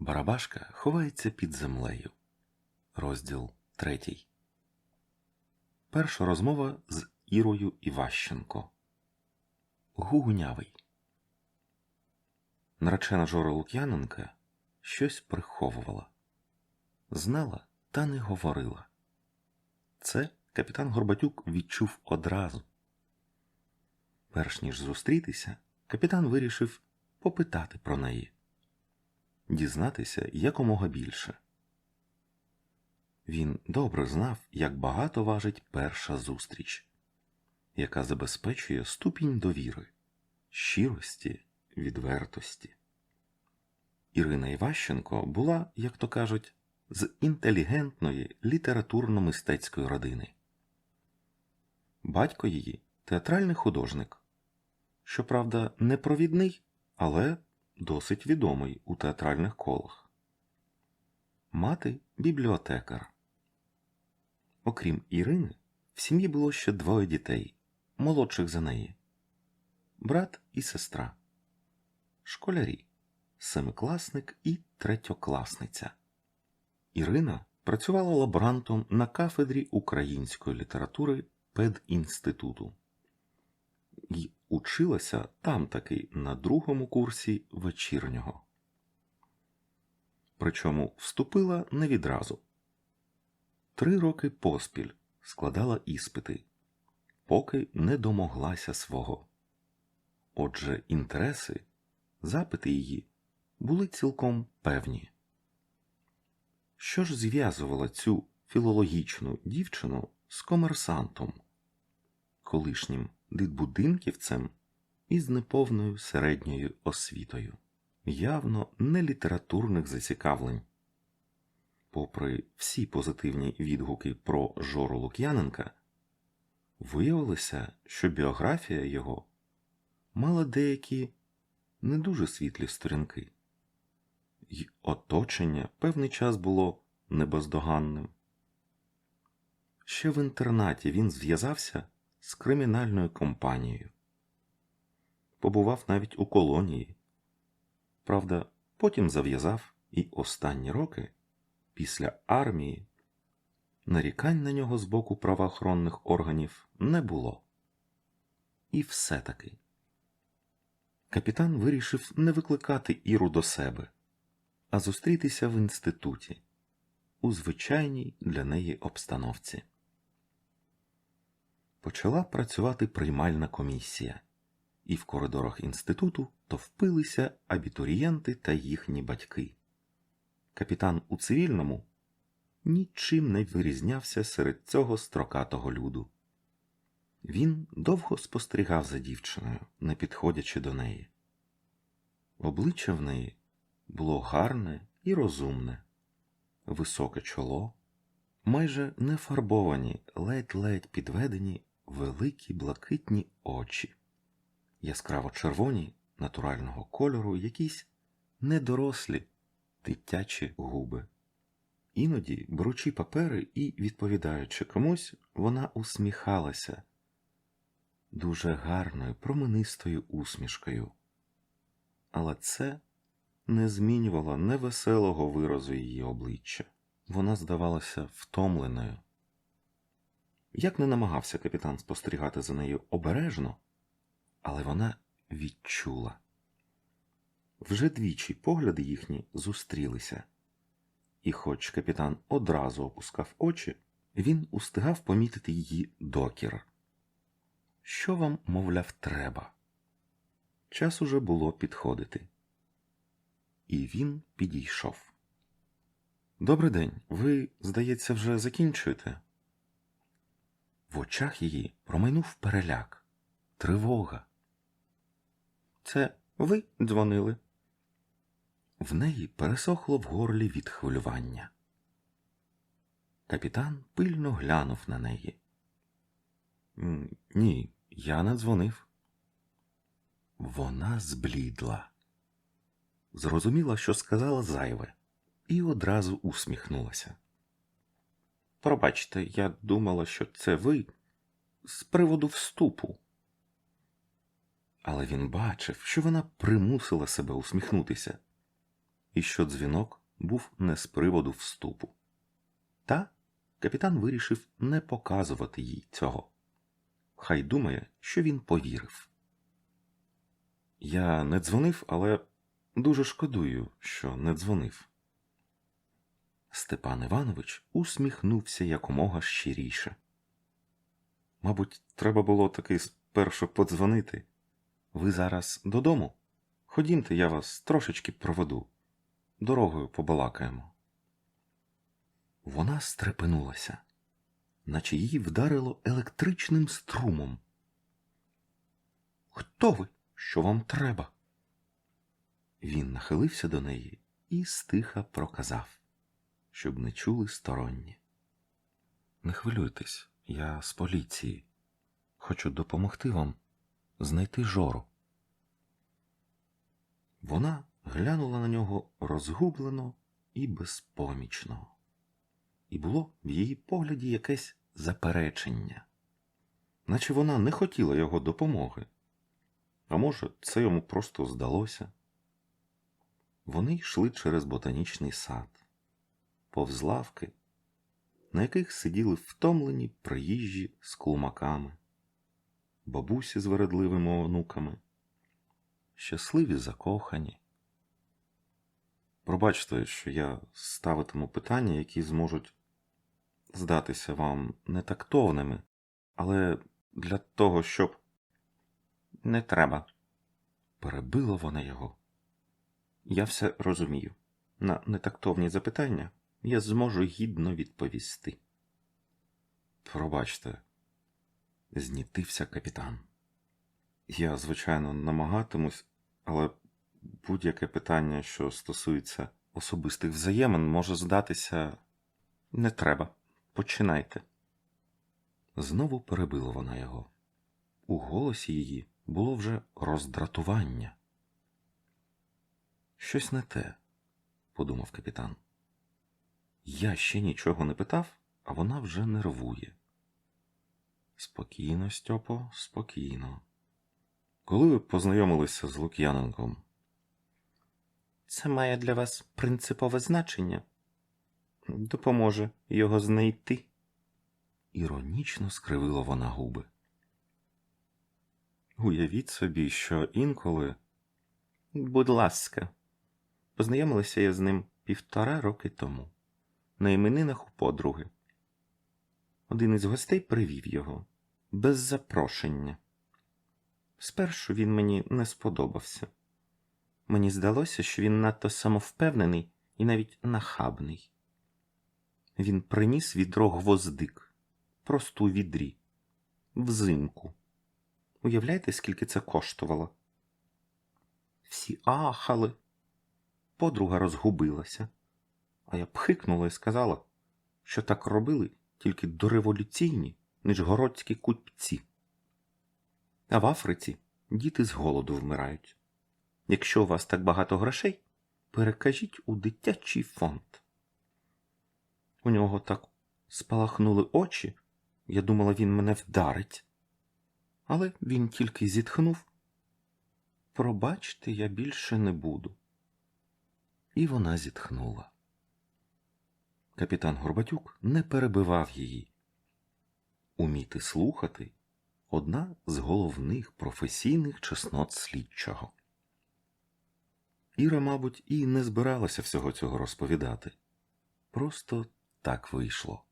Барабашка ховається під землею. Розділ третій. Перша розмова з Ірою Іващенко. Гугунявий. Наречена Жора Лук'яненка щось приховувала. Знала та не говорила. Це капітан Горбатюк відчув одразу. Перш ніж зустрітися, капітан вирішив попитати про неї, дізнатися якомога більше. Він добре знав, як багато важить перша зустріч, яка забезпечує ступінь довіри, щирості, відвертості. Ірина Іващенко була, як то кажуть, з інтелігентної літературно-мистецької родини. Батько її театральний художник, щоправда, не провідний, але досить відомий у театральних колах. Мати бібліотекар. Окрім Ірини, в сім'ї було ще двоє дітей, молодших за неї брат і сестра, школярі, семикласник і третьокласниця. Ірина працювала лаборантом на кафедрі української літератури педінституту і училася там таки на другому курсі вечірнього. Причому вступила не відразу. Три роки поспіль складала іспити, поки не домоглася свого. Отже, інтереси, запити її були цілком певні. Що ж зв'язувала цю філологічну дівчину з комерсантом, колишнім дитбудинківцем із неповною середньою освітою, явно не літературних зацікавлень. Попри всі позитивні відгуки про Жору Лук'яненка, виявилося, що біографія його мала деякі не дуже світлі сторінки, й оточення певний час було небездоганним. Ще в інтернаті він зв'язався з кримінальною компанією. Побував навіть у колонії. Правда, потім зав'язав і останні роки після армії нарікань на нього з боку правоохоронних органів не було. І все таки капітан вирішив не викликати Іру до себе, а зустрітися в інституті у звичайній для неї обстановці почала працювати приймальна комісія, і в коридорах інституту товпилися абітурієнти та їхні батьки. Капітан у цивільному нічим не вирізнявся серед цього строкатого люду. Він довго спостерігав за дівчиною, не підходячи до неї. Обличчя в неї було гарне і розумне, високе чоло, майже не фарбовані, ледь-ледь підведені великі блакитні очі, яскраво червоні натурального кольору, якісь недорослі дитячі губи. Іноді, беручи папери і відповідаючи комусь, вона усміхалася дуже гарною, променистою усмішкою. Але це не змінювало невеселого виразу її обличчя. Вона здавалася втомленою. Як не намагався капітан спостерігати за нею обережно, але вона відчула. Вже двічі погляди їхні зустрілися, і, хоч капітан одразу опускав очі, він устигав помітити її докір. Що вам, мовляв, треба? Час уже було підходити. І він підійшов. Добрий день. Ви, здається, вже закінчуєте? В очах її промайнув переляк, тривога. Це ви дзвонили? В неї пересохло в горлі від хвилювання. Капітан пильно глянув на неї. Ні, я не дзвонив. Вона зблідла. Зрозуміла, що сказала зайве, і одразу усміхнулася. Пробачте, я думала, що це ви з приводу вступу. Але він бачив, що вона примусила себе усміхнутися. і що дзвінок був не з приводу вступу. Та капітан вирішив не показувати їй цього. Хай думає, що він повірив. Я не дзвонив, але дуже шкодую, що не дзвонив. Степан Іванович усміхнувся якомога щиріше. Мабуть, треба було таки спершу подзвонити. Ви зараз додому? Ходімте, я вас трошечки проведу. Дорогою побалакаємо. Вона стрепенулася, наче її вдарило електричним струмом. Хто ви? Що вам треба? Він нахилився до неї і стиха проказав, щоб не чули сторонні. Не хвилюйтесь, я з поліції. Хочу допомогти вам знайти жору. Вона глянула на нього розгублено і безпомічно, і було в її погляді якесь заперечення, наче вона не хотіла його допомоги. А може, це йому просто здалося. Вони йшли через ботанічний сад, повз лавки, на яких сиділи втомлені приїжджі з клумаками, бабусі з вередливими онуками, щасливі закохані. Пробачте, що я ставитиму питання, які зможуть здатися вам нетактовними, але для того, щоб не треба. Перебила вона його. Я все розумію. На нетактовні запитання я зможу гідно відповісти. Пробачте, знітився капітан. Я, звичайно, намагатимусь, але будь-яке питання, що стосується особистих взаємин, може здатися не треба. Починайте. Знову перебила вона його. У голосі її було вже роздратування. Щось не те, подумав капітан. Я ще нічого не питав, а вона вже нервує. Спокійно, Стьопо, спокійно. Коли ви познайомилися з Лук'яненком? Це має для вас принципове значення. Допоможе його знайти. Іронічно скривила вона губи. Уявіть собі, що інколи. Будь ласка, познайомилася я з ним півтора роки тому, на іменинах у подруги. Один із гостей привів його без запрошення. Спершу він мені не сподобався. Мені здалося, що він надто самовпевнений і навіть нахабний. Він приніс відро гвоздик, просто у відрі, взимку. Уявляєте, скільки це коштувало? Всі ахали. Подруга розгубилася, а я пхикнула і сказала, що так робили тільки дореволюційні, нижгородські купці. А в Африці діти з голоду вмирають. Якщо у вас так багато грошей, перекажіть у дитячий фонд. У нього так спалахнули очі, я думала, він мене вдарить. Але він тільки зітхнув. Пробачте, я більше не буду. І вона зітхнула. Капітан Горбатюк не перебивав її. Уміти слухати одна з головних професійних чеснот слідчого. Іра, мабуть, і не збиралася всього цього розповідати. Просто так вийшло.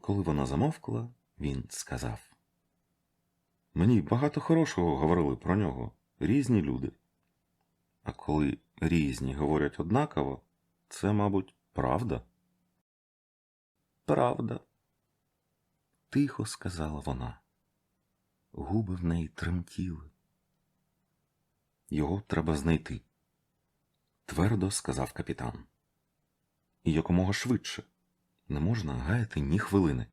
Коли вона замовкла, він сказав. Мені багато хорошого говорили про нього, різні люди. А коли різні говорять однаково, це, мабуть, правда. Правда, тихо сказала вона. Губи в неї тремтіли. Його треба знайти, твердо сказав капітан. І якомога швидше не можна гаяти ні хвилини.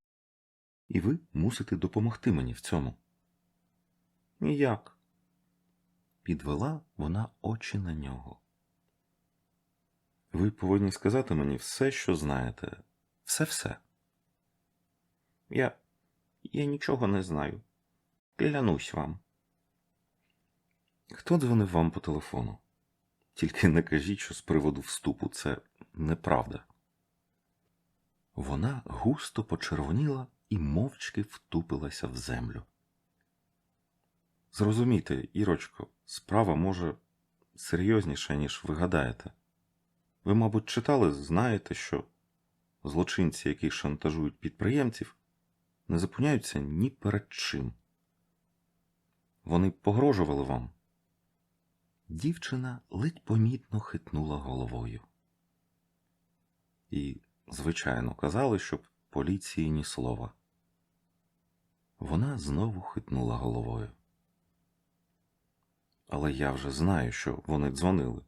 І ви мусите допомогти мені в цьому. Ніяк. Підвела вона очі на нього. Ви повинні сказати мені все, що знаєте. Все-все. Я. Я нічого не знаю. Клянусь вам. Хто дзвонив вам по телефону? Тільки не кажіть, що з приводу вступу це неправда. Вона густо почервоніла і мовчки втупилася в землю. Зрозумійте, Ірочко, справа може серйозніша, ніж ви гадаєте. Ви, мабуть, читали, знаєте, що злочинці, які шантажують підприємців, не зупиняються ні перед чим. Вони погрожували вам. Дівчина ледь помітно хитнула головою. І, звичайно, казали, щоб поліції ні слова. Вона знову хитнула головою. Але я вже знаю, що вони дзвонили.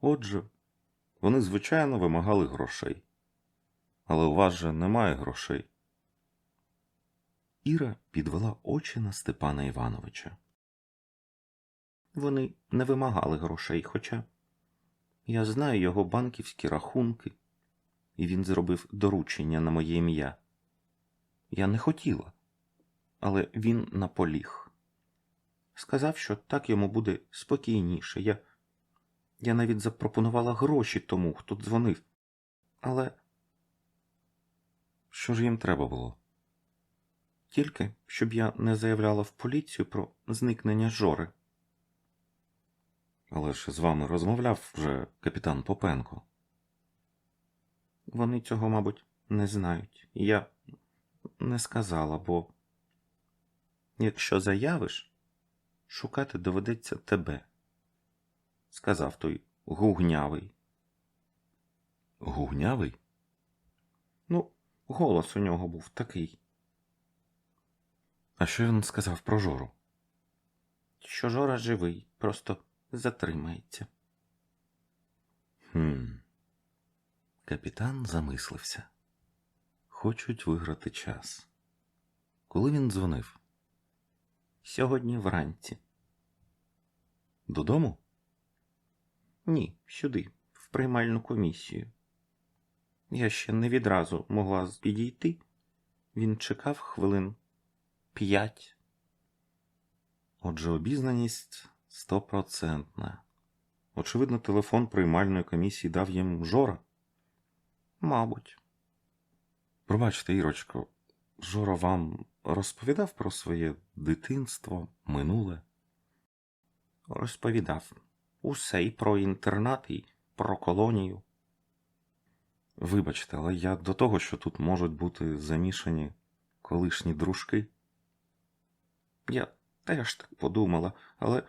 Отже, вони, звичайно, вимагали грошей. Але у вас же немає грошей. Іра підвела очі на Степана Івановича. Вони не вимагали грошей, хоча я знаю його банківські рахунки, і він зробив доручення на моє ім'я. Я не хотіла, але він наполіг. Сказав, що так йому буде спокійніше. Я, я навіть запропонувала гроші тому, хто дзвонив. Але що ж їм треба було? Тільки щоб я не заявляла в поліцію про зникнення Жори. Але ж з вами розмовляв вже капітан Попенко. Вони цього, мабуть, не знають. Я не сказала, бо якщо заявиш, шукати доведеться тебе, сказав той гугнявий. Гугнявий? Ну, голос у нього був такий. А що він сказав про Жору? Що Жора живий, просто затримається. Хм. Капітан замислився. Хочуть виграти час. Коли він дзвонив? Сьогодні вранці. Додому? Ні, сюди, в приймальну комісію. Я ще не відразу могла підійти. Він чекав хвилин п'ять. Отже, обізнаність стопроцентна. Очевидно, телефон приймальної комісії дав їм Жора. Мабуть. Пробачте, Ірочко, Жора вам розповідав про своє дитинство, минуле? Розповідав. Усе і про інтернат, і про колонію. Вибачте, але я до того, що тут можуть бути замішані колишні дружки. Я теж так подумала, але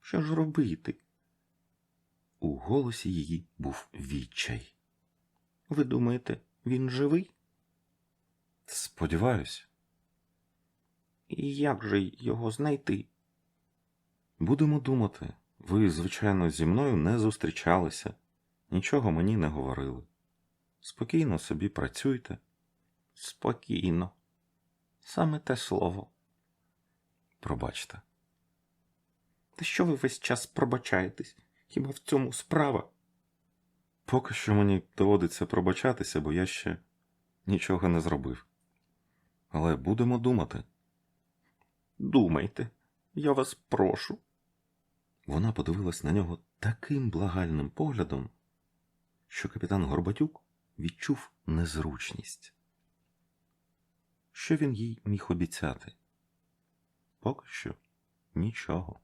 що ж робити? У голосі її був відчай. Ви думаєте, він живий? Сподіваюсь. І як же його знайти? Будемо думати. Ви, звичайно, зі мною не зустрічалися, нічого мені не говорили. Спокійно собі працюйте. Спокійно. Саме те слово. Пробачте. Та що ви весь час пробачаєтесь? Хіба в цьому справа? Поки що мені доводиться пробачатися, бо я ще нічого не зробив. Але будемо думати. Думайте, я вас прошу. Вона подивилась на нього таким благальним поглядом, що капітан Горбатюк відчув незручність. Що він їй міг обіцяти? Поки що нічого.